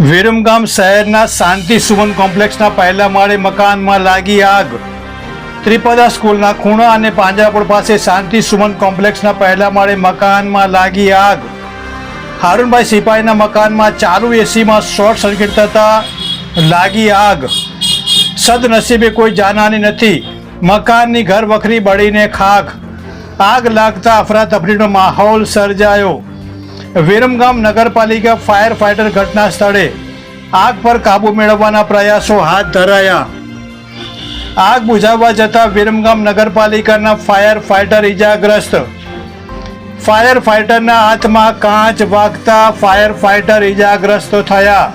વિરમગામ શહેરના શાંતિ સુમન કોમ્પ્લેક્સના પહેલા માળે મકાનમાં લાગી આગ. ત્રિપદા સ્કૂલના ખૂણા અને પાંજરાપુર પાસે શાંતિ સુમન કોમ્પ્લેક્સના પહેલા માળે મકાનમાં લાગી આગ. હારૂનભાઈ સિપાહીના મકાનમાં ચાલુ એસીમાં શોર્ટ સર્કિટ થતાં લાગી આગ. સદનસીબે કોઈ જાનહાની નથી. મકાનની ઘર વખરી બળીને ખાખ. આગ લાગતા અફરાતફરીનો માહોલ સર્જાયો. વિરમગામ નગરપાલિકા ફાયર ફાઇટર ઘટના સ્થળે આગ પર કાબુ મેળવવાના પ્રયાસો હાથ ધરાયા. આગ બુઝાવવા જતા વિરમગામ નગરપાલિકાના ફાયર ફાઇટર ઇજાગ્રસ્ત ફાયર ફાઇટરના હાથમાં કાચ વાગતા ફાયર ફાઇટર ઇજાગ્રસ્ત થયા.